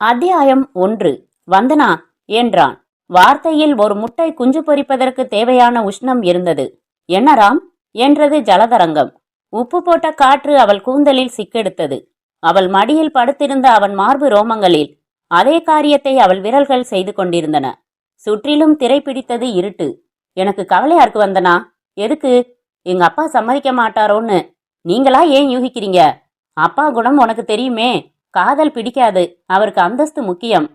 அத்தியாயம் ஒன்று. வந்தனா? என்றான். வார்த்தையில் ஒரு முட்டை குஞ்சு பொறிப்பதற்கு தேவையான உஷ்ணம் இருந்தது. என்ன ராம்? என்றது ஜலதரங்கம். உப்பு போட்ட காற்று அவள் கூந்தலில் சிக்கெடுத்தது. அவள் மடியில் படுத்திருந்த அவன் மார்பு ரோமங்களில். அதே காரியத்தை அவள் விரல்கள் செய்து கொண்டிருந்தன. சுற்றிலும் திரை பிடித்தது இருட்டு. எனக்கு கவலையா இருக்கு வந்தனா? எதுக்கு? எங்க அப்பா சம்மதிக்க மாட்டாரோன்னு. நீங்களா ஏன் யூகிக்கிறீங்க? அப்பா குணம் உனக்கு தெரியுமே. காதல் பிடிக்காது. அவருக்கு அந்தஸ்து முக்கியம்.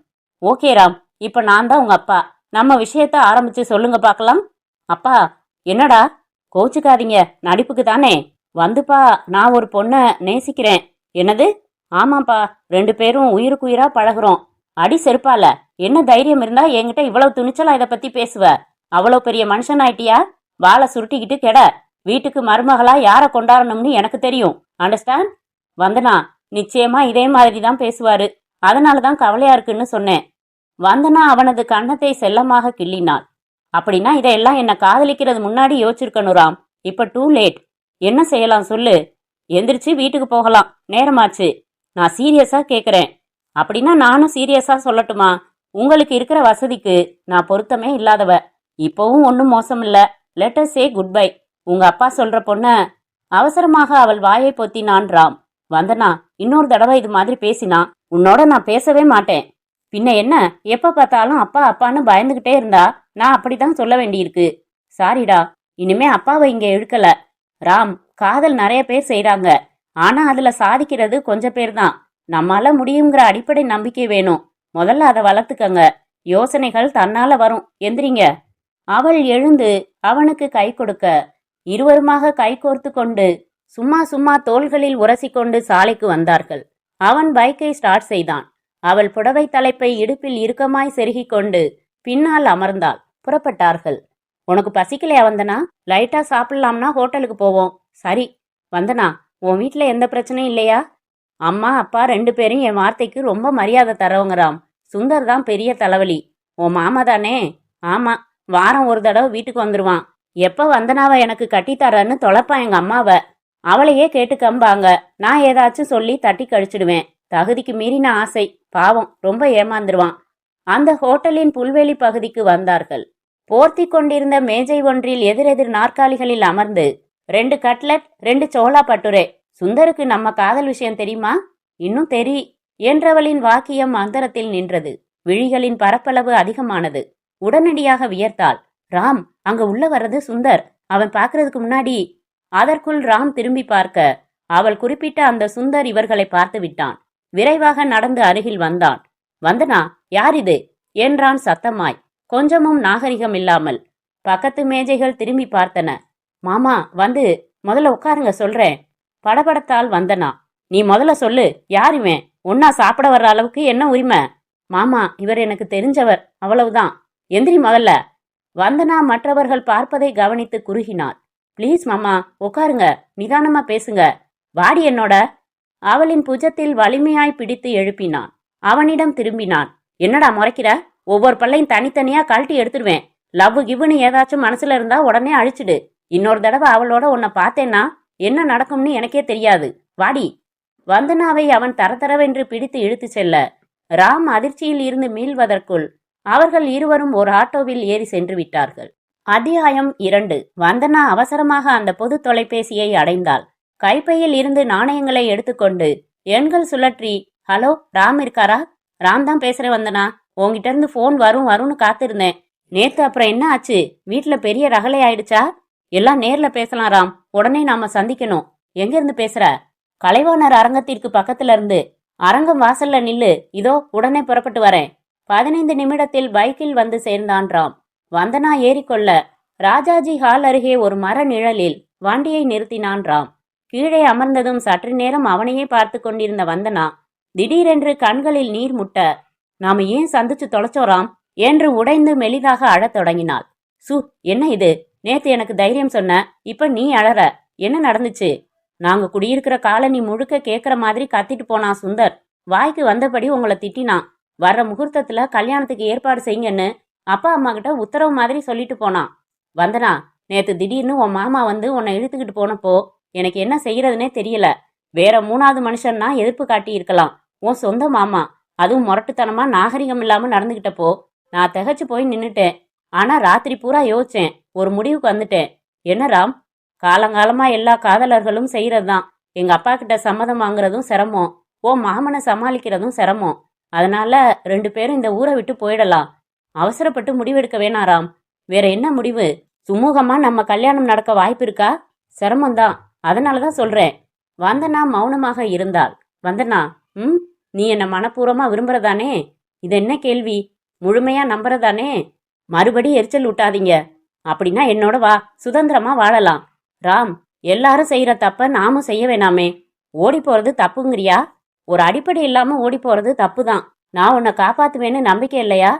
ஓகே ராம் இப்ப நான் தான் உங்க அப்பா. நம்ம விஷயத்த ஆரம்பிச்சு சொல்லுங்க பார்க்கலாம். அப்பா என்னடா? கோச்சுக்காதீங்க. நடிப்புக்கு தானே. வந்துப்பா நான் ஒரு பொண்ணை நேசிக்கிறேன். என்னது? ஆமாப்பா ரெண்டு பேரும் உயிருக்குயிரா பழகுறோம். அடி செருப்பால என்ன தைரியம் இருந்தா என்கிட்ட இவ்வளவு துணிச்சலா இதை பத்தி பேசுவ? அவ்வளவு பெரிய மனுஷன் ஆயிட்டியா? வாழை சுருட்டிக்கிட்டு கெட. வீட்டுக்கு மருமகளா யார கொண்டாடணும்னு எனக்கு தெரியும். அண்டர்ஸ்டாண்ட் வந்தனா நிச்சயமா இதே மாதிரி தான் பேசுவாரு. அதனால தான் கவலையா இருக்குன்னு சொன்னேன். வந்தனா அவனது கன்னத்தை செல்லமாக கிள்ளினாள். அப்படின்னா இதையெல்லாம் என்ன காதலிக்கிறது முன்னாடி யோசிச்சிருக்கணும் ராம். இப்ப டூ லேட் என்ன செய்யலாம் சொல்லு. எந்திரிச்சு வீட்டுக்கு போகலாம். நேரமாச்சு. நான் சீரியஸா கேக்குறேன். அப்படின்னா நானும் சீரியஸா சொல்லட்டுமா? உங்களுக்கு இருக்கிற வசதிக்கு நான் பொருத்தமே இல்லாதவ. இப்போவும் ஒன்றும் மோசம் இல்ல லெட்டர் சே குட் பை உங்க அப்பா சொல்ற பொண்ண அவசரமாக அவள் வாயை பொத்தினான் ராம். வந்தனா இன்னொரு தடவை இது மாதிரி பேசினா உன்னோட நான் பேசவே மாட்டேன். பின்ன என்ன எப்ப பார்த்தாலும் அப்பா அப்பான்னு பயந்துகிட்டே இருந்தா நான் அப்படிதான் சொல்ல வேண்டியிருக்கு. சாரிடா இனிமே அப்பாவை இங்க இழுக்கல. ராம் காதல் நிறைய பேர் செய்யறாங்க ஆனா அதுல சாதிக்கிறது கொஞ்சம் பேர் தான் நம்மால முடியுங்கிற அடிப்படை நம்பிக்கை வேணும். முதல்ல அதை வளர்த்துக்கங்க. யோசனைகள் தன்னால வரும். எந்திரிங்க. அவள் எழுந்து அவனுக்கு கை கொடுக்க. இருவருமாக கை கோர்த்து கொண்டு சும்மா சும்மா தோள்களில் உரசிக்கொண்டு சாலைக்கு வந்தார்கள். அவன் பைக்கை ஸ்டார்ட் செய்தான். அவள் புடவை தலைப்பை இடுப்பில் இறுக்கமாய் செருகிக் கொண்டு பின்னால் அமர்ந்தாள். புறப்பட்டார்கள். உனக்கு பசிக்கலையா வந்தனா? லைட்டா சாப்பிடலாம்னா ஹோட்டலுக்கு போவோம். சரி. வந்தனா? உன் வீட்டில் எந்த பிரச்சனையும் இல்லையா? அம்மா அப்பா ரெண்டு பேரும் என் வார்த்தைக்கு ரொம்ப மரியாதை தரவங்கறாம். சுந்தர் தான் பெரிய தலைவலி. உன் மாமா தானே? ஆமா. வாரம் ஒரு தடவை வீட்டுக்கு வந்துருவான். எப்ப வந்தனாவை எனக்கு கட்டித்தரன்னு தொலைப்பான் எங்க அம்மாவை. அவளையே கேட்டு கம்பாங்க. நான் ஏதாச்சும் சொல்லி தட்டி கழிச்சிடுவேன் தகுதிக்கு மீறின ஆசை. பாவம் ரொம்ப ஏமாந்துருவான். அந்த ஹோட்டலின் புல்வெளி பகுதிக்கு வந்தார்கள். போர்த்தி கொண்டிருந்த மேஜை ஒன்றில் எதிரெதிர் நாற்காலிகளில் அமர்ந்து ரெண்டு கட்லட் ரெண்டு சோளா பட்டுரே சுந்தருக்கு நம்ம காதல் விஷயம் தெரியுமா? இன்னும் தெரி என்றவளின் வாக்கியம் அந்தரத்தில் நின்றது. விழிகளின் பரப்பளவு அதிகமானது. உடனடியாக வியர்த்தாள் ராம் அங்க உள்ள வர்றது சுந்தர். அவன் பார்க்கறதுக்கு முன்னாடி அதற்குள் ராம் திரும்பி பார்க்க அவள் குறிப்பிட்ட அந்த சுந்தர் இவர்களை பார்த்து விட்டான். விரைவாக நடந்து அருகில் வந்தான். வந்தனா யார் இது என்றான் சத்தமாய். கொஞ்சமும் நாகரிகம் இல்லாமல். பக்கத்து மேஜைகள் திரும்பி பார்த்தன. மாமா வந்து முதல்ல உட்காருங்க சொல்றேன். படபடத்தால் வந்தனா. நீ முதல்ல சொல்லு யார் இவன்? ஒன்னா சாப்பிட வர்ற அளவுக்கு என்ன உரிமை? மாமா இவர் எனக்கு தெரிஞ்சவர் அவ்வளவுதான். எந்திரி முதல்ல. வந்தனா மற்றவர்கள் பார்ப்பதை கவனித்து குறுகினாள் ப்ளீஸ் மாமா உட்காருங்க நிதானமா பேசுங்க. வாடி என்னோட. அவளின் புஜத்தில் வலிமையாய் பிடித்து எழுப்பினான். அவனிடம் திரும்பினான். என்னடா முறைக்கிற? ஒவ்வொரு பல்லையும் தனித்தனியா கழட்டி எடுத்துருவேன் லவ் கிவ்னு ஏதாச்சும் மனசுல இருந்தா உடனே அழிச்சிடு. இன்னொரு தடவை அவளோட உன்னை பார்த்தேன்னா என்ன நடக்கும்னு எனக்கே தெரியாது. வாடி. வந்தனாவை அவன் தரதரவென்று பிடித்து இழுத்து செல்ல. ராம் அதிர்ச்சியில் இருந்து மீள்வதற்குள் அவர்கள் இருவரும் ஒரு ஆட்டோவில் ஏறி சென்று விட்டார்கள். அத்தியாயம் இரண்டு. வந்தனா அவசரமாக அந்த பொது தொலைபேசியை அடைந்தாள். கைப்பையில் இருந்து நாணயங்களை எடுத்துக்கொண்டு எண்கள் சுழற்றி ஹலோ ராம் இருக்காரா? ராம் தான் பேசுறேன் வந்தனா. உங்ககிட்ட இருந்து ஃபோன் வரும் வரும்னு காத்திருந்தேன். நேத்து அப்புறம் என்ன ஆச்சு? வீட்டுல பெரிய ரகலை ஆயிடுச்சா? எல்லாம் நேர்ல பேசலாம் ராம். உடனே நாம சந்திக்கணும். எங்க இருந்து பேசுற? கலைவாணர் அரங்கத்திற்கு பக்கத்துல இருந்து. அரங்கம் வாசல்ல நில்லு. இதோ உடனே புறப்பட்டு வரேன். பதினைந்து நிமிடத்தில் பைக்கில் வந்து சேர்ந்தான் ராம். வந்தனா ஏறிக்கொள்ள ராஜாஜி ஹால் அருகே ஒரு மர நிழலில் வண்டியை நிறுத்தினான் ராம். கீழே அமர்ந்ததும் சற்று நேரம் அவனையே பார்த்து கொண்டிருந்த வந்தனா திடீரென்று கண்களில் நீர் முட்ட நாம ஏன் சந்திச்சு தொலைச்சோராம் என்று உடைந்து மெலிதாக அழத் தொடங்கினாள். சு என்ன இது? நேத்து எனக்கு தைரியம் சொன்ன இப்ப நீ அழற. என்ன நடந்துச்சு? நாங்க குடியிருக்கிற காலனி முழுக்க கேக்குற மாதிரி கத்திட்டு போனான் சுந்தர். வாய்க்கு வந்தபடி உங்களை திட்டினான் வர்ற முகூர்த்தத்துல கல்யாணத்துக்கு ஏற்பாடு செய்யுங்கன்னு அப்பா அம்மா கிட்ட உத்தரவு மாதிரி சொல்லிட்டு போனான். வந்தனா நேற்று திடீர்னு உன் மாமா வந்து உன்னை இழுத்துக்கிட்டு போனப்போ எனக்கு என்ன செய்யறதுனே தெரியல. வேற மூணாவது மனுஷன்னா எதிர்ப்பு காட்டி இருக்கலாம். உன் சொந்த மாமா. அதுவும் முரட்டுத்தனமா நாகரிகம் இல்லாம நடந்துகிட்டப்போ நான் திகச்சு போய் நின்னுட்டேன். ஆனா ராத்திரி பூரா யோசிச்சேன். ஒரு முடிவுக்கு வந்துட்டேன். என்ன ராம்? காலங்காலமா எல்லா காதலர்களும் செய்யறதுதான். எங்க அப்பா கிட்ட சம்மதம் வாங்குறதும் சிரமம். ஓ மாமனை சமாளிக்கிறதும் சிரமம். அதனால ரெண்டு பேரும் இந்த ஊரை விட்டு போயிடலாம். அவசரப்பட்டு முடிவெடுக்க வேணாராம். வேற என்ன முடிவு? சுமூகமா நம்ம கல்யாணம் நடக்க வாய்ப்பு இருக்கா சிரமம்தான். அதனால தான் சொல்றேன். வந்தனா மௌனமாக இருந்தாள். வந்தனா ம் நீ என்ன மனப்பூர்வமா விரும்புறதானே? இது என்ன கேள்வி? முழுமையா நம்புறதானே? மறுபடி எரிச்சல் விட்டாதீங்க அப்படின்னா என்னோட வா சுதந்திரமா வாழலாம். ராம் எல்லாரும் செய்யற தப்ப நாமும் செய்ய வேணாமே. ஓடி போறது தப்புங்கிறியா? ஒரு அடிப்படை இல்லாம ஓடி போறது தப்பு தான் நான் உன்னை காப்பாத்துவேன்னு நம்பிக்கை இல்லையா?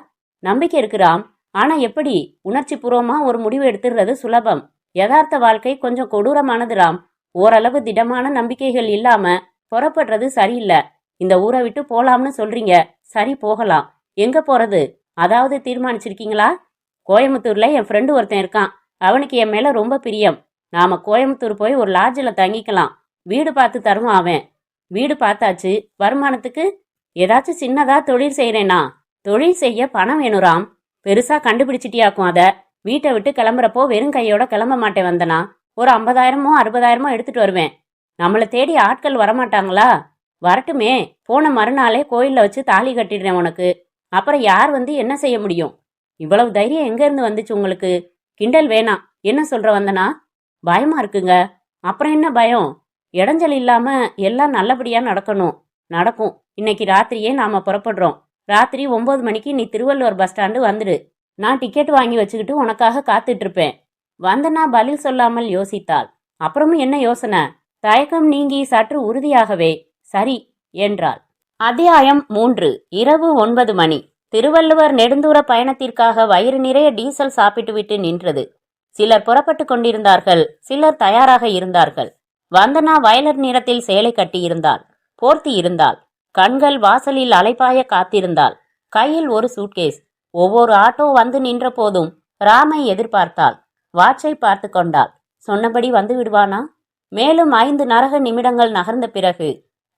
நம்பிக்கை இருக்கிறாம் ஆனா எப்படி? உணர்ச்சி பூர்வமா ஒரு முடிவு எடுத்துடுறது சுலபம். யதார்த்த வாழ்க்கை கொஞ்சம் கொடூரமானது ராம் ஓரளவு திடமான நம்பிக்கைகள் இல்லாம புறப்படுறது சரியில்லை. இந்த ஊரை விட்டு போலாம்னு சொல்றீங்க. சரி போகலாம். எங்க போறது? அதாவது தீர்மானிச்சிருக்கீங்களா? கோயம்புத்தூர்ல என் ஃப்ரெண்டு ஒருத்தன் இருக்கான். அவனுக்கு என் மேல ரொம்ப பிரியம். நாம கோயம்புத்தூர் போய் ஒரு லாட்ஜில் தங்கிக்கலாம். வீடு பார்த்து தருவான் அவன். வீடு பார்த்தாச்சு. வருமானத்துக்கு ஏதாச்சும் சின்னதா தொழில் செய்யறேனா தொழில் செய்ய பணம் வேணும் ராம் பெருசா கண்டுபிடிச்சிட்டியாக்கும் அத. வீட்டை விட்டு கிளம்புறப்போ வெறும் கையோட கிளம்ப மாட்டேன் வந்தனா. ஒரு ஐம்பதாயிரமோ அறுபதாயிரமோ எடுத்துட்டு வருவேன். நம்மளை தேடி ஆட்கள் வரமாட்டாங்களா? வரட்டுமே. போன மறுநாளே கோயில்ல வச்சு தாலி கட்டிடுறேன் உனக்கு. அப்புறம் யார் வந்து என்ன செய்ய முடியும்? இவ்வளவு தைரியம் எங்க இருந்து வந்துச்சு உங்களுக்கு? கிண்டல் வேணாம் என்ன சொல்ற வந்தனா? பயமா இருக்குங்க. அப்புறம் என்ன பயம்? இடைஞ்சல் இல்லாம எல்லாம் நல்லபடியா நடக்கணும். நடக்கும். இன்னைக்கு ராத்திரியே நாம புறப்படுறோம். ராத்திரி ஒன்பது மணிக்கு நீ திருவள்ளுவர் பஸ் ஸ்டாண்டு வந்துடு நான் டிக்கெட் வாங்கி வச்சுக்கிட்டு உனக்காக காத்துட்டு இருப்பேன் வந்தனா பதில் சொல்லாமல் யோசித்தாள். அப்புறமும் என்ன யோசனை? தயக்கம் நீங்கி சற்று உறுதியாகவே சரி என்றாள். அத்தியாயம் மூன்று இரவு ஒன்பது மணி. திருவள்ளுவர் நெடுந்தூர பயணத்திற்காக வயிறு நிறைய டீசல் சாப்பிட்டுவிட்டு நின்றது. சிலர் புறப்பட்டு கொண்டிருந்தார்கள் சிலர் தயாராக இருந்தார்கள். வந்தனா வயலட் நிறத்தில் சேலை கட்டியிருந்தாள் போர்த்தி இருந்தாள். கண்கள் வாசலில் அலைப்பாய காத்திருந்தாள். கையில் ஒரு சூட்கேஸ். ஒவ்வொரு ஆட்டோ வந்து நின்ற போதும் ராமை எதிர்பார்த்தாள். வாட்சை பார்த்து கொண்டாள். சொன்னபடி வந்து விடுவானா? மேலும் ஐந்து நரக நிமிடங்கள் நகர்ந்த பிறகு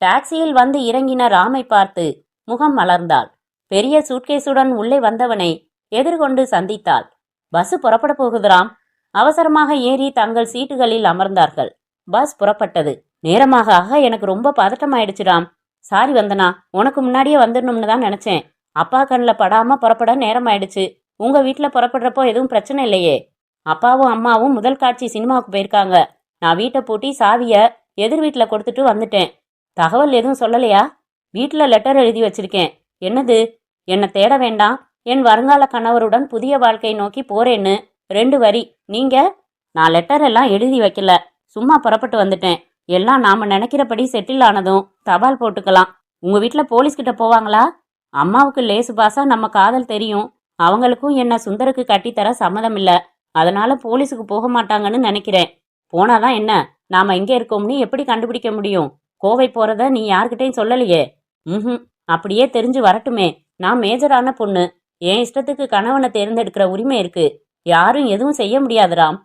டாக்ஸியில் வந்து இறங்கின ராமை பார்த்து முகம் மலர்ந்தாள். பெரிய சூட்கேஸுடன் உள்ளே வந்தவனை எதிர்கொண்டு சந்தித்தாள். பஸ் புறப்பட போகுதுராம் அவசரமாக ஏறி தங்கள் சீட்டுகளில் அமர்ந்தார்கள். பஸ் புறப்பட்டது. நேரமாக ஆக எனக்கு ரொம்ப பதட்டமாயிடுச்சுராம் சாரி வந்தனா உனக்கு முன்னாடியே வந்துடணும்னு தான் நினைச்சேன். அப்பா கண்ணில் படாம புறப்பட நேரம் ஆயிடுச்சு உங்க வீட்டில் புறப்படுறப்போ எதுவும் பிரச்சனை இல்லையே. அப்பாவும் அம்மாவும் முதல் காட்சி சினிமாவுக்கு போயிருக்காங்க. நான் வீட்டை பூட்டி சாவிய எதிர் வீட்டில் கொடுத்துட்டு வந்துட்டேன். தகவல் எதுவும் சொல்லலையா? வீட்டில் லெட்டர் எழுதி வச்சிருக்கேன். என்னது? என்னை தேட வேண்டாம். என் வருங்கால கணவருடன் புதிய வாழ்க்கை நோக்கி போறேன்னு. ரெண்டு வரி. நீங்க? நான் லெட்டர் எல்லாம் எழுதி வைக்கல. சும்மா புறப்பட்டு வந்துட்டேன். எல்லாம் நாம நினைக்கிறபடி செட்டில் ஆனதும் தபால் போட்டுக்கலாம். உங்க வீட்டில் போலீஸ் கிட்ட போவாங்களா? அம்மாவுக்கு லேசு பாசா நம்ம காதல் தெரியும். அவங்களுக்கும் என்ன சுந்தருக்கு கட்டித்தர சம்மதம் இல்ல அதனால போலீஸுக்கு போக மாட்டாங்கன்னு நினைக்கிறேன். போனாதான் என்ன? நாம எங்க இருக்கோம்னு எப்படி கண்டுபிடிக்க முடியும்? கோவை போறத நீ யார்கிட்டயும் சொல்லலையே. ம் அப்படியே தெரிஞ்சு வரட்டுமே. நான் மேஜரான பொண்ணு. என் இஷ்டத்துக்கு கணவனை தேர்ந்தெடுக்கிற உரிமை இருக்கு. யாரும் எதுவும் செய்ய முடியாது ராம்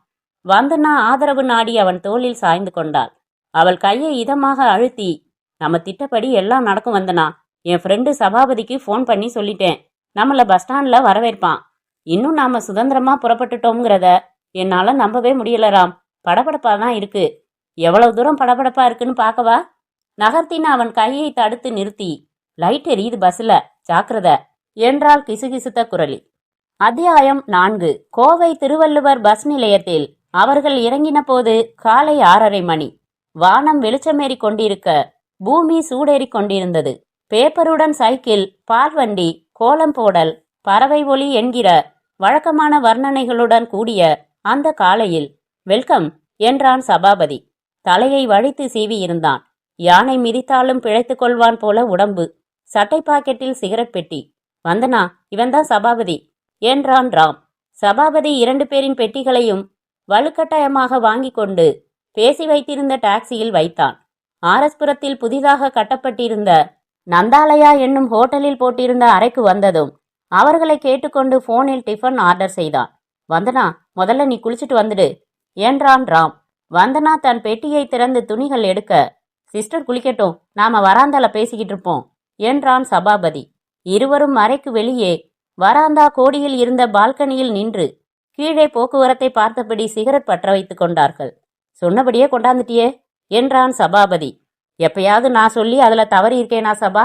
வந்தனா ஆதரவு நாடி அவன் தோளில் சாய்ந்து கொண்டாள். அவள் கையை இதமாக அழுத்தி நம்ம திட்டப்படி எல்லாம் நடக்கும் வந்தனா என் ஃப்ரெண்டு சபாபதிக்கு ஃபோன் பண்ணி சொல்லிட்டேன். நம்மளை பஸ் ஸ்டாண்ட்ல வரவேற்பான். இன்னும் நாம சுதந்திரமா புறப்பட்டுட்டோங்கிறத என்னால நம்பவே முடியல ராம். படபடப்பா தான் இருக்கு. எவ்வளவு தூரம் படபடப்பா இருக்குன்னு பார்க்கவா? நகர்த்தின அவன் கையை தடுத்து நிறுத்தி லைட் எரியுது பஸ்ல ஜாக்கிரத என்றாள் கிசுகிசுத்த குரலி அத்தியாயம் நான்கு. கோவை திருவள்ளுவர் பஸ் நிலையத்தில் அவர்கள் இறங்கின போது காலை ஆறரை மணி. வானம் வெளிச்சமேறி கொண்டிருக்க பூமி சூடேறி கொண்டிருந்தது. பேப்பருடன் சைக்கிள் பால்வண்டி கோலம் போடல் பறவை ஒளி என்கிற வழக்கமான வர்ணனைகளுடன் கூடிய அந்த காலையில் வெல்கம் என்றான் சபாபதி. தலையை வழித்து சீவி இருந்தான் யானை மிதித்தாலும் பிழைத்துக் கொள்வான் போல உடம்பு. சட்டை பாக்கெட்டில் சிகரெட் பெட்டி. வந்தனா இவன்தான் சபாபதி என்றான் ராம். சபாபதி இரண்டு பேரின் பெட்டிகளையும் வலுக்கட்டாயமாக வாங்கிக் கொண்டு பேசி வைத்திருந்த டாக்ஸியில் வைத்தான். ஆரஸ்புரத்தில் புதிதாக கட்டப்பட்டிருந்த நந்தாலயா என்னும் ஹோட்டலில் போட்டிருந்த அறைக்கு வந்ததும் அவர்களை கேட்டுக்கொண்டு போனில் டிஃபன் ஆர்டர் செய்தான். வந்தனா முதல்ல நீ குளிச்சுட்டு வந்துடு. என்றான் ராம்? வந்தனா தன் பெட்டியை திறந்து துணிகள் எடுக்க சிஸ்டர் குளிக்கட்டும் நாம வராந்தால பேசிக்கிட்டு இருப்போம் என்றான் சபாபதி. இருவரும் அறைக்கு வெளியே வராந்தா கோடியில் இருந்த பால்கனியில் நின்று கீழே போக்குவரத்தை பார்த்தபடி சிகரெட் பற்ற வைத்துக் கொண்டார்கள். சொன்னபடியே கொண்டாந்துட்டியே என்றான் சபாபதி. எப்பயாவது நான் சொல்லி அதுல தவறி இருக்கேனா சபா?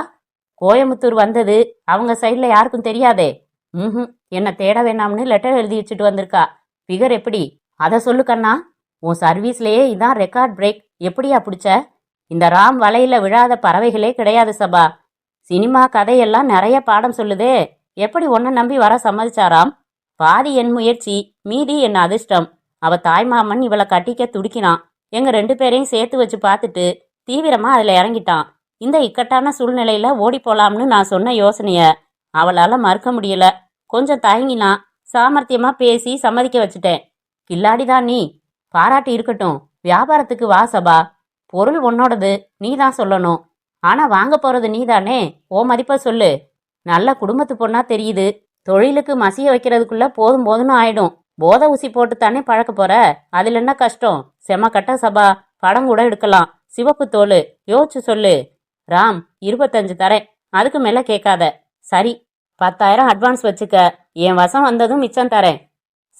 கோயம்புத்தூர் வந்தது அவங்க சைடில் யாருக்கும் தெரியாதே. ம் என்ன தேட வேணாம்னு லெட்டர் எழுதி வச்சுட்டு வந்திருக்கா. ஃபிகர் எப்படி? அதை சொல்லு கண்ணா. உன் சர்வீஸ்லயே இதான் ரெக்கார்ட் பிரேக் எப்படியா பிடிச்ச? இந்த ராம் வலையில விழாத பறவைகளே கிடையாது சபா. சினிமா கதையெல்லாம் நிறைய பாடம் சொல்லுதே. எப்படி உன்னை நம்பி வர சம்மதிச்சாராம் பாதி என் முயற்சி மீதி என் அதிர்ஷ்டம். அவ தாய்மாமன் இவளை கட்டிக்க துடிக்கினான். எங்க ரெண்டு பேரையும் சேர்த்து வச்சு பார்த்துட்டு தீவிரமா அதுல இறங்கிட்டான். இந்த இக்கட்டான சூழ்நிலையில ஓடி போலாம்னு நான் சொன்ன யோசனைய அவளால மறுக்க முடியல. கொஞ்சம் தயங்கினா சாமர்த்தியமா பேசி சம்மதிக்க வச்சுட்டேன். கில்லாடிதான் நீ. பாராட்டு இருக்கட்டும். வியாபாரத்துக்கு வா சபா. பொருள் உன்னோடது. நீ தான் சொல்லணும். ஆனா வாங்க போறது நீதானே ஓ மதிப்ப சொல்லு. நல்ல குடும்பத்து பொண்ணா தெரியுது. தொழிலுக்கு மசிய வைக்கிறதுக்குள்ள போதும் போதும்னு ஆயிடும். போதை ஊசி போட்டு தானே பழக்க போற? அதுல என்ன கஷ்டம்? செம கட்ட சபா. படம் கூட எடுக்கலாம். சிவப்பு தோல் யோசிச்சு சொல்லு. ராம் இருபத்தஞ்சு தரேன். அதுக்கு மேல கேட்காத. சரி பத்தாயிரம் அட்வான்ஸ் வச்சுக்க. என் வசம் வந்ததும் மிச்சம் தரேன்.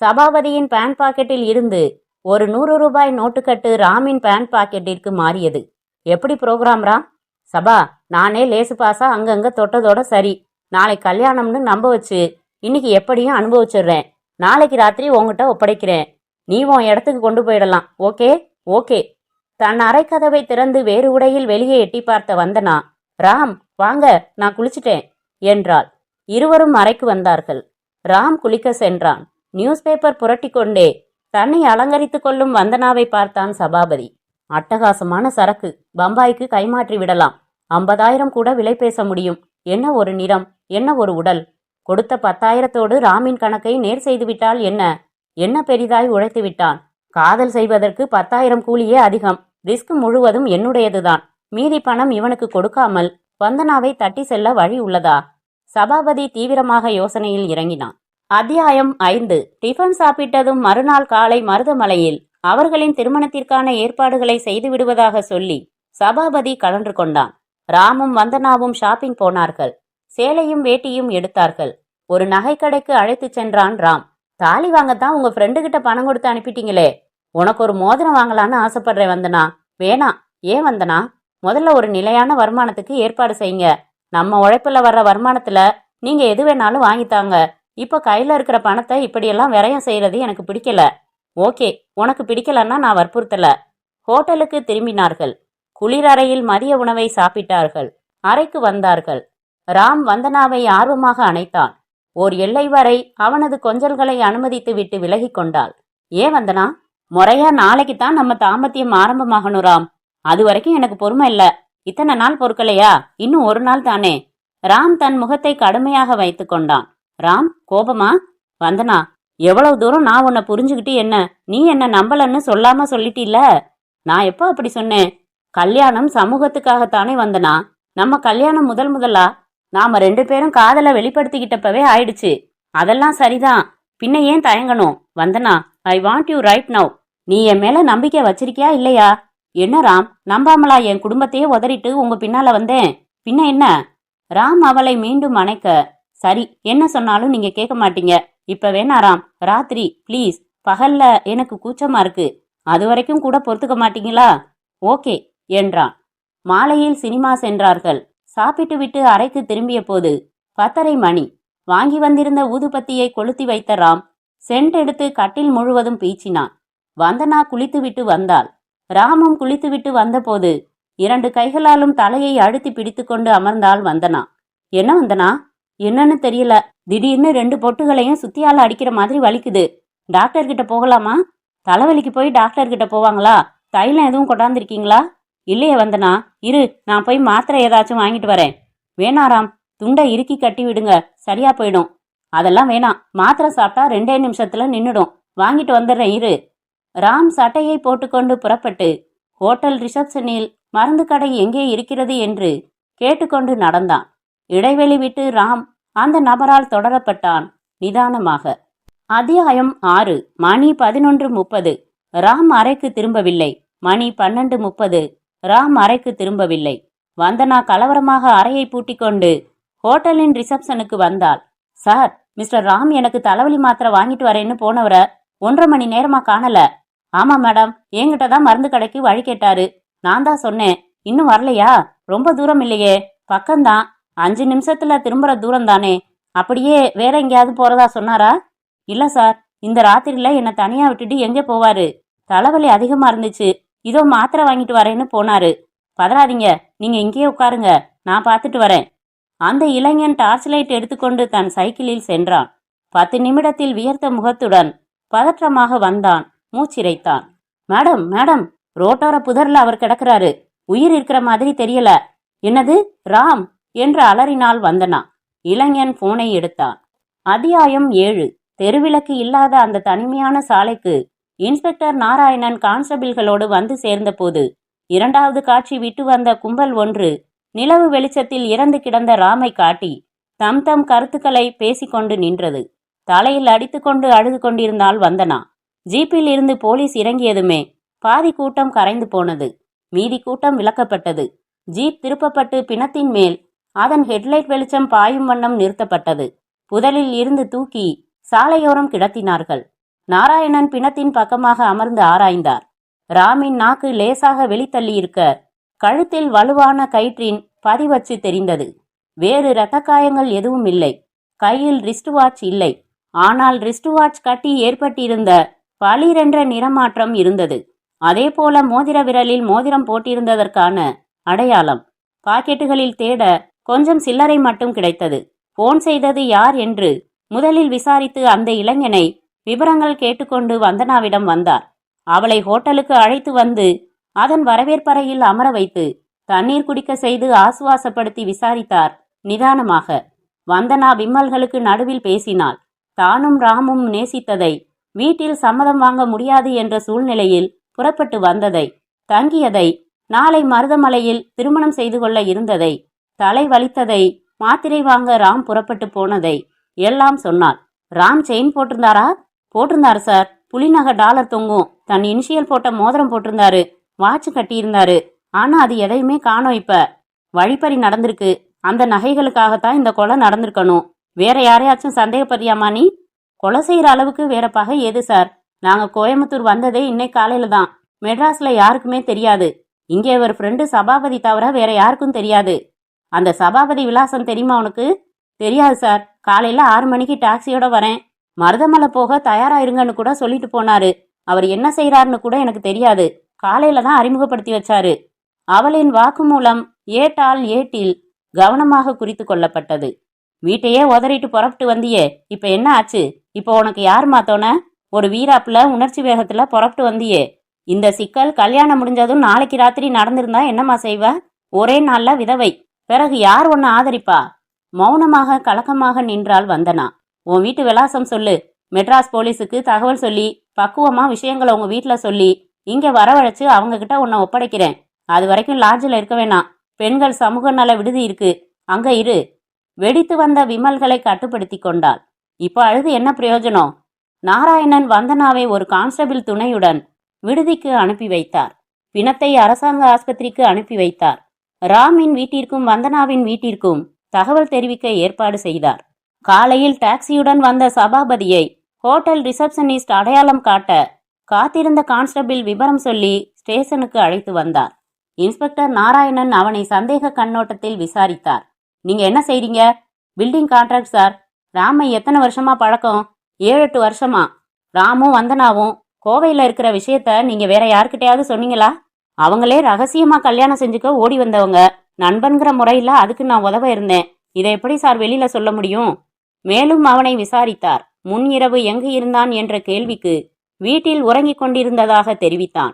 சபாபதியின் பேண்ட் பாக்கெட்டில் இருந்து ஒரு நூறு ரூபாய் நோட்டுக்கட்டு ராமின் பேண்ட் பாக்கெட்டிற்கு மாறியது. எப்படி ப்ரோக்ராம் ராம்? சபா நானே லேசு பாசா அங்கங்க தொட்டதோட சரி. நாளை கல்யாணம்னு நம்ப வச்சு இன்னைக்கு எப்படியும் அனுபவிச்சிடுறேன். நாளைக்கு ராத்திரி உங்ககிட்ட ஒப்படைக்கிறேன். நீ உன் இடத்துக்கு கொண்டு போயிடலாம். ஓகே? ஓகே. தன் அறைக்கதவை திறந்து வேறு உடையில் வெளியே எட்டி பார்த்த வந்தனா ராம் வாங்க நான் குளிச்சிட்டேன் என்றாள். இருவரும் அறைக்கு வந்தார்கள். ராம் குளிக்க சென்றான். நியூஸ் பேப்பர் புரட்டி கொண்டே தன்னை அலங்கரித்துக் கொள்ளும் வந்தனாவை பார்த்தான் சபாபதி. அட்டகாசமான சரக்கு. பம்பாய்க்கு கைமாற்றி விடலாம். ஐம்பதாயிரம் கூட விலை பேச முடியும். என்ன ஒரு நிறம்? என்ன ஒரு உடல்? கொடுத்த பத்தாயிரத்தோடு ராமின் கணக்கை நேர் செய்துவிட்டால் என்ன? என்ன பெரிதாய் உழைத்து விட்டான் காதல் செய்வதற்கு பத்தாயிரம் கூலியே அதிகம். ரிஸ்க் முழுவதும் என்னுடையதுதான். மீதி பணம் இவனுக்கு கொடுக்காமல் வந்தனாவை தட்டி செல்ல வழி உள்ளதா? சபாபதி தீவிரமாக யோசனையில் இறங்கினான். அத்தியாயம் ஐந்து. டிஃபன் சாப்பிட்டதும் மறுநாள் காலை மருதமலையில் அவர்களின் திருமணத்திற்கான ஏற்பாடுகளை செய்து விடுவதாக சொல்லி சபாபதி கலன்று கொண்டான். ராமும் வந்தனாவும் ஷாப்பிங் போனார்கள். சேலையும் வேட்டியும் எடுத்தார்கள். ஒரு நகைக்கடைக்கு அழைத்துச் சென்றான் ராம். தாலி வாங்கத்தான் உங்க ஃப்ரெண்டு கிட்ட பணம் கொடுத்து அனுப்பிட்டீங்களே. உனக்கு ஒரு மோதிரம் வாங்கலான்னு ஆசைப்படுறேன் வந்தனா. வேணாம். ஏன் வந்தனா? முதல்ல ஒரு நிலையான வருமானத்துக்கு ஏற்பாடு செய்யுங்க. நம்ம உழைப்புல வர்ற வருமானத்துல நீங்க எது வேணாலும் வாங்கித்தாங்க இப்ப கையில இருக்கிற பணத்தை இப்படியெல்லாம் விரயம் செய்யறது எனக்கு பிடிக்கல. ஓகே உனக்கு பிடிக்கலன்னா நான் வற்புறுத்தல. ஹோட்டலுக்கு திரும்பினார்கள். குளிரறையில் மதிய உணவை சாப்பிட்டார்கள். அறைக்கு வந்தார்கள். ராம் வந்தனாவை ஆர்வமாக அணைத்தான். ஓர் எல்லை வரை அவனது கொஞ்சல்களை அனுமதித்து விட்டு விலகிக் கொண்டாள். ஏன் வந்தனா முறையா நாளைக்கு தான் நம்ம தாம்பத்தியம் ஆரம்பமாகணும் ராம். அது வரைக்கும் எனக்கு பொறுமை இல்ல. இத்தனை நாள் பொறுக்கலையா? இன்னும் ஒரு நாள் தானே. ராம் தன் முகத்தை கடுமையாக வைத்து கொண்டான். ராம் கோபமா? வந்தனா எவ்வளவு தூரம் நான் உன்னை புரிஞ்சுக்கிட்டு என்ன? நீ என்ன நம்பலன்னு சொல்லாம சொல்லிட்டில்ல? நான் எப்போ அப்படி சொன்னேன்? கல்யாணம் சமூகத்துக்காகத்தானே வந்தனா? நம்ம கல்யாணம் முதல் முதலா? நாம ரெண்டு பேரும் காதலை வெளிப்படுத்திக்கிட்டப்பவே ஆயிடுச்சு. அதெல்லாம் சரிதான். பின்ன ஏன் தயங்கணும்? Vandana I want you right now நீ என் மேல நம்பிக்கை வச்சிருக்கியா இல்லையா? என்ன ராம்? நம்பாமலா என் குடும்பத்தையே உதறிட்டு உங்க பின்னால வந்தேன். பின்ன என்ன? ராம் அவளை மீண்டும் அணைக்க சரி என்ன சொன்னாலும் நீங்க கேட்க மாட்டீங்க. இப்ப வேணா ராம் ராத்திரி ப்ளீஸ் பகல்ல எனக்கு கூச்சமா இருக்கு. அது வரைக்கும் கூட பொறுத்துக்க மாட்டீங்களா? ஓகே என்றான். மாலையில் சினிமா சென்றார்கள். சாப்பிட்டு விட்டு அறைக்கு திரும்பிய போது பத்தரை மணி. வாங்கி வந்திருந்த ஊதுபத்தியை கொளுத்தி வைத்த ராம் சென்ட் எடுத்து கட்டில் முழுவதும் பீச்சினான். வந்தனா குளித்துவிட்டு வந்தாள். ராமும் குளித்துவிட்டு வந்தபோது இரண்டு கைகளாலும் தலையை அழுத்தி பிடித்துக்கொண்டு அமர்ந்தாள் வந்தனா. என்ன வந்தனா? என்னன்னு தெரியல. திடீர்னு ரெண்டு பொட்டுகளையும் சுத்தியால அடிக்கிற மாதிரி வலிக்குது. டாக்டர் கிட்ட போகலாமா? தலைவலிக்கு போய் டாக்டர் கிட்ட போவாங்களா? தைலம் எதுவும் கொண்டாந்துருக்கீங்களா இல்லையே வந்தனா? இரு நான் போய் மாத்திரை ஏதாச்சும் வாங்கிட்டு வரேன். வேணாராம் துண்டை இறுக்கி கட்டி விடுங்க. சரியா போயிடும். அதெல்லாம் வேணாம். மாத்திரை சாப்பிட்டா ரெண்டே நிமிஷத்துல நின்னுடும். வாங்கிட்டு வந்துடுறேன் இரு. ராம் சட்டையை போட்டுக்கொண்டு புறப்பட்டு ஹோட்டல் ரிசப்ஷனில் மருந்து கடை எங்கே இருக்கிறது என்று கேட்டுக்கொண்டு நடந்தான். இடைவெளி விட்டு ராம் அந்த நபரால் தொடரப்பட்டான் நிதானமாக. அத்தியாயம் ஆறு மணி பதினொன்று முப்பது. ராம் அறைக்கு திரும்பவில்லை. மணி பன்னெண்டு முப்பது. ராம் அறைக்கு திரும்பவில்லை. வந்தனா கலவரமாக அறையை பூட்டி கொண்டு ஹோட்டலின் ரிசப்ஷனுக்கு வந்தாள். சார் மிஸ்டர் ராம் எனக்கு தலைவலி மாத்திரை வாங்கிட்டு வரேன்னு போனவரை ஒன்றரை மணி நேரமா காணல. ஆமா மேடம் என்கிட்ட தான் மருந்து கடைக்கு வழி கேட்டாரு. நான் தான் சொன்னேன் இன்னும் வரலையா? ரொம்ப தூரம் இல்லையே. பக்கம்தான். அஞ்சு நிமிஷத்துல திரும்புற தூரம் தானே அப்படியே வேற எங்கேயாவது போறதா சொன்னாரா? இல்ல சார். இந்த ராத்திரில என்னை தனியா விட்டுட்டு எங்க போவாரு? தலைவலி அதிகமா இருந்துச்சு. இதோ மாத்திரை வாங்கிட்டு வரேன்னு போனாரு. பதறாதீங்க நீங்க இங்கேயே உட்காருங்க நான் பார்த்துட்டு வரேன். அந்த இளைஞன் டார்ச் லைட் எடுத்துக்கொண்டு தன் சைக்கிளில் சென்றான். பத்து நிமிடத்தில் வியர்த்த முகத்துடன் பதற்றமாக வந்தான் மூச்சிரைத்தான். மேடம் மேடம் ரோட்டோர புதர்ல அவர் கிடக்குறாரு. உயிர் இருக்கிற மாதிரி தெரியல. என்னது? ராம்? என்று அலறினால் வந்தனா. இளைஞன் போனை எடுத்தான். அத்தியாயம் ஏழு. தெருவிளக்கு இல்லாத அந்த தனிமையான சாலைக்கு இன்ஸ்பெக்டர் நாராயணன் கான்ஸ்டபிள்களோடு வந்து சேர்ந்தபோது இரண்டாவது காட்சி விட்டு வந்த கும்பல் ஒன்று நிலவு வெளிச்சத்தில் இறந்து கிடந்த ராமை காட்டி தம் தம் கருத்துக்களை பேசிக்கொண்டு நின்றது. தலையில் அடித்துக்கொண்டு அழுது கொண்டிருந்தால் வந்தனா. ஜீப்பில் இருந்து போலீஸ் இறங்கியதுமே பாதி கூட்டம் கரைந்து போனது. மீதி கூட்டம் விலக்கப்பட்டது. ஜீப் திருப்பப்பட்டு பிணத்தின் மேல் அதன் ஹெட்லைட் வெளிச்சம் பாயும் வண்ணம் நிறுத்தப்பட்டது. புதலில் இருந்து தூக்கி சாலையோரம் கிடத்தினார்கள். நாராயணன் பிணத்தின் பக்கமாக அமர்ந்து ஆராய்ந்தார். ராமின் நாக்கு லேசாக வெளித்தள்ளியிருக்க கழுத்தில் வலுவான கயிற்றின் பதிவச்சு தெரிந்தது. வேறு இரத்தக்காயங்கள் எதுவும் இல்லை. கையில் ரிஸ்ட் வாட்ச் இல்லை. ஆனால் ரிஸ்ட் வாட்ச் கட்டி ஏற்பட்டிருந்த பளிரென்ற நிறமாற்றம் இருந்தது. அதேபோல மோதிர விரலில் மோதிரம் போட்டிருந்ததற்கான அடையாளம். பாக்கெட்டுகளில் தேட கொஞ்சம் சில்லறை மட்டும் கிடைத்தது. போன் செய்தது யார் என்று முதலில் விசாரித்து அந்த இளைஞனை விவரங்கள் கேட்டுக்கொண்டு வந்தனாவிடம் வந்தார். அவளை ஹோட்டலுக்கு அழைத்து வந்து அதன் வரவேற்பறையில் அமர வைத்து தண்ணீர் குடிக்க செய்து ஆசுவாசப்படுத்தி விசாரித்தார். நிதானமாக வந்தனா விம்மல்களுக்கு நடுவில் பேசினாள். தானும் ராமும் நேசித்ததை வீட்டில் சம்மதம் வாங்க முடியாது என்ற சூழ்நிலையில் புறப்பட்டு வந்ததை தங்கியதை நாளை மருதமலையில் திருமணம் செய்து கொள்ள இருந்ததை தலை வலித்ததை மாத்திரை வாங்க ராம் புறப்பட்டு போனதை எல்லாம் சொன்னாள். ராம் செயின் போட்டிருந்தாரா? போட்டிருந்தாரு சார். புலிநகை டாலர் தொங்கும். தன் இனிஷியல் போட்ட மோதிரம் போட்டிருந்தாரு. வாட்ச் கட்டியிருந்தாரு. ஆனா அது எதையுமே காணோம் இப்ப. வழிப்பறி நடந்திருக்கு. அந்த நகைகளுக்காகத்தான் இந்த கொலை நடந்திருக்கணும். வேற யாரையாச்சும் சந்தேகப்படுறியாமா நீ கொலை செய்யற அளவுக்கு வேற பகை எது சார்? நாங்க கோயம்புத்தூர் வந்ததே இன்னைக்கு காலையில தான். மெட்ராஸ்ல யாருக்குமே தெரியாது. இங்கே ஒரு ஃப்ரெண்டு சபாபதி தவிர வேற யாருக்கும் தெரியாது. அந்த சபாபதி விலாசம் தெரியுமா உனக்கு? தெரியாது சார். காலையில ஆறு மணிக்கு டாக்ஸியோட வரேன். மருதமலை போக தயாராயிருங்கன்னு கூட சொல்லிட்டு போனாரு. அவர் என்ன செய்யறாருன்னு கூட எனக்கு தெரியாது. காலையில தான் அறிமுகப்படுத்தி வச்சாரு. அவளின் வாக்குமூலம் ஏட்டால் ஏட்டில் கவனமாக குறித்து கொள்ளப்பட்டது. வீட்டையே உதறிட்டு புறப்பட்டு வந்தியே இப்ப என்ன ஆச்சு? இப்போ உனக்கு யார் மாத்தோன? ஒரு வீராப்புல உணர்ச்சி வேகத்துல புறப்பட்டு வந்தியே. இந்த சிக்கல் கல்யாணம் முடிஞ்சதும் நாளைக்கு ராத்திரி நடந்திருந்தா என்னம்மா செய்வ? ஒரே நாள்ல விதவை. பிறகு யார் உன்னை ஆதரிப்பா? மௌனமாக கலக்கமாக நின்றாள் வந்தனா. உன் வீட்டு விலாசம் சொல்லு. மெட்ராஸ் போலீஸுக்கு தகவல் சொல்லி பக்குவமா விஷயங்களை உங்க வீட்டில் சொல்லி இங்க வரவழைச்சு அவங்க கிட்ட உன்னை ஒப்படைக்கிறேன். அது வரைக்கும் லாட்ஜில் இருக்க வேணாம். பெண்கள் சமூக நல விடுதி இருக்கு. அங்க இரு. வெடித்து வந்த விமல்களை கட்டுப்படுத்தி கொண்டாள். இப்போ அழுது என்ன பிரயோஜனம்? நாராயணன் வந்தனாவை ஒரு கான்ஸ்டபிள் துணையுடன் விடுதிக்கு அனுப்பி வைத்தார். பிணத்தை அரசாங்க ஆஸ்பத்திரிக்கு அனுப்பி வைத்தார். ராமின் வீட்டிற்கும் வந்தனாவின் வீட்டிற்கும் தகவல் தெரிவிக்க ஏற்பாடு செய்தார். காலையில் டாக்ஸியுடன் வந்த சபாபதியை ஹோட்டல் ரிசப்ஷனிஸ்ட் அடையாளம் காட்ட காத்திருந்த கான்ஸ்டபிள் விவரம் சொல்லி ஸ்டேஷனுக்கு அழைத்து வந்தார். இன்ஸ்பெக்டர் நாராயணன் அவனை சந்தேக கண்ணோட்டத்தில் விசாரித்தார். நீங்க என்ன செய்றீங்க? Building contract sir. ராமை எத்தனை வருஷமா பழக்கம்? ஏழு எட்டு வருஷமா. ராமும் வந்தனாவும் கோவையில் இருக்கிற விஷயத்த நீங்க வேற யார்கிட்டயாவது சொன்னீங்களா? அவங்களே ரகசியமா கல்யாணம் செஞ்சுக்க ஓடி வந்தவங்க. நண்பன்கிற முறையில் அதுக்கு நான் உதவ இருந்தேன். இதை எப்படி சார் வெளியில சொல்ல முடியும்? மேலும் அவனை விசாரித்தார். முன் இரவு எங்கு இருந்தான் என்ற கேள்விக்கு வீட்டில் உறங்கிக் கொண்டிருந்ததாக தெரிவித்தான்.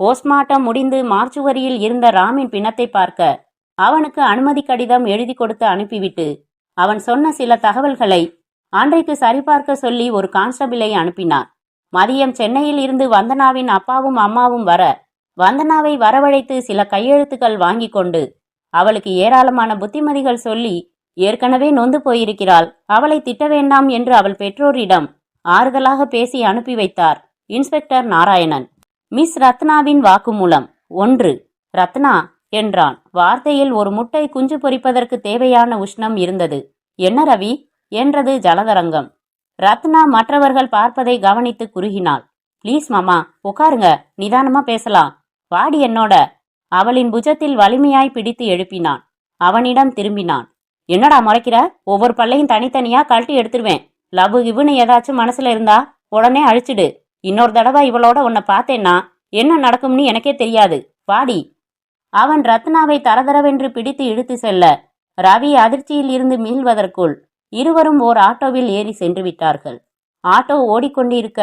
போஸ்ட்மார்ட்டம் முடிந்து மார்ச்சுவரியில் இருந்த ராமின் பிணத்தை பார்க்க அவனுக்கு அனுமதி கடிதம் எழுதி கொடுத்து அனுப்பிவிட்டு அவன் சொன்ன சில தகவல்களை அன்றைக்கு சரிபார்க்க சொல்லி ஒரு கான்ஸ்டபிளை அனுப்பினார் மதியம் சென்னையில் இருந்து வந்தனாவின் அப்பாவும் அம்மாவும் வர வந்தனாவை வரவழைத்து சில கையெழுத்துக்கள் வாங்கி கொண்டு அவளுக்கு ஏராளமான புத்திமதிகள் சொல்லி ஏற்கனவே நொந்து போயிருக்கிறாள். அவளை திட்ட வேண்டாம் என்று அவள் பெற்றோரிடம் ஆறுதலாக பேசி அனுப்பி வைத்தார். இன்ஸ்பெக்டர் நாராயணன். மிஸ் ரத்னாவின் வாக்குமூலம். ஒன்று. ரத்னா என்றான். வார்த்தையில் ஒரு முட்டை குஞ்சு பொறிப்பதற்கு தேவையான உஷ்ணம் இருந்தது. என்ன ரவி? என்றது ஜலதரங்கம். ரத்னா மற்றவர்கள் பார்ப்பதை கவனித்து குறுகினாள். ப்ளீஸ் மாமா உட்காருங்க. நிதானமா பேசலாம். வாடி என்னோட. அவளின் புஜத்தில் வலிமையாய் பிடித்து எழுப்பினான். அவனிடம் திரும்பினான். என்னடா முறைக்கிற? ஒவ்வொரு பல்லையும் தனித்தனியா கழட்டி எடுத்துருவேன் லவ் கிவுன்னு ஏதாச்சும் மனசுல இருந்தா உடனே அழிச்சிடு. இன்னொரு தடவை இவளோட உன்னை பார்த்தேன்னா என்ன நடக்கும்னு எனக்கே தெரியாது. வாடி. அவன் ரத்னாவை தரதரவென்று பிடித்து இழுத்து செல்ல ரவி அதிர்ச்சியில் இருந்து மீள்வதற்குள் இருவரும் ஓர் ஆட்டோவில் ஏறி சென்று விட்டார்கள். ஆட்டோ ஓடிக்கொண்டிருக்க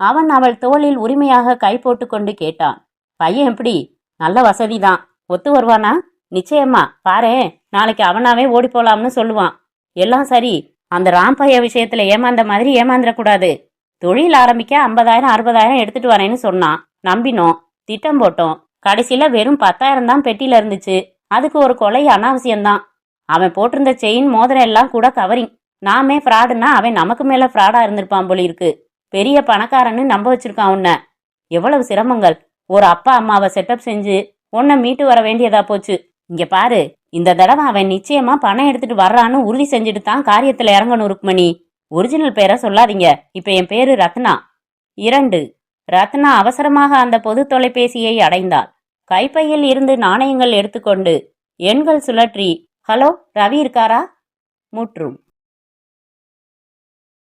அவன் அவள் தோளில் உரிமையாக கை போட்டுக்கொண்டு கேட்டான். பையன் எப்படி? நல்ல வசதிதான். ஒத்து வருவானா? நிச்சயமா பாரு நாளைக்கு அவனாவே ஓடி போலாம்னு சொல்லுவான். எல்லாம் சரி அந்த ராம்பைய விஷயத்துல ஏமாந்த மாதிரி ஏமாந்துடக்கூடாது. தொழில் ஆரம்பிக்க ஐம்பதாயிரம் அறுபதாயிரம் எடுத்துட்டு வரேன்னு சொன்னான். நம்பினோம் திட்டம் போட்டோம். கடைசியில வெறும் பத்தாயிரம் தான் பெட்டியில இருந்துச்சு. அதுக்கு ஒரு கொலை அனாவசியம்தான். அவன் போட்டிருந்த செயின் மோதிரம் எல்லாம் கூட கவரிங். நாமே ஃப்ராடுன்னா அவன் நமக்கு மேல ஃப்ராடா இருந்திருப்பான் போல இருக்கு. பெரிய பணக்காரன்னு நம்ப வச்சிருக்கான் உன்னை. எவ்வளவு சிரமங்கள். ஒரு அப்பா அம்மாவை செட்டப் செஞ்சு உன்னை மீட்டு வர வேண்டியதா போச்சு. இங்க பாரு இந்த தடவை அவன் நிச்சயமா பணம் எடுத்துட்டு வர்றான்னு உறுதி செஞ்சுட்டு தான் காரியத்துல இறங்கணும் ருக்மணி. ஒரிஜினல் பேரை சொல்லாதீங்க. இப்ப என் பேரு ரத்னா. இரண்டு ரத்னா அவசரமாக அந்த பொது தொலைபேசியை அடைந்தாள். கைப்பையில் இருந்து நாணயங்கள் எடுத்துக்கொண்டு எண்கள் சுழற்றி ஹலோ ரவி இருக்காரா? முற்றும்.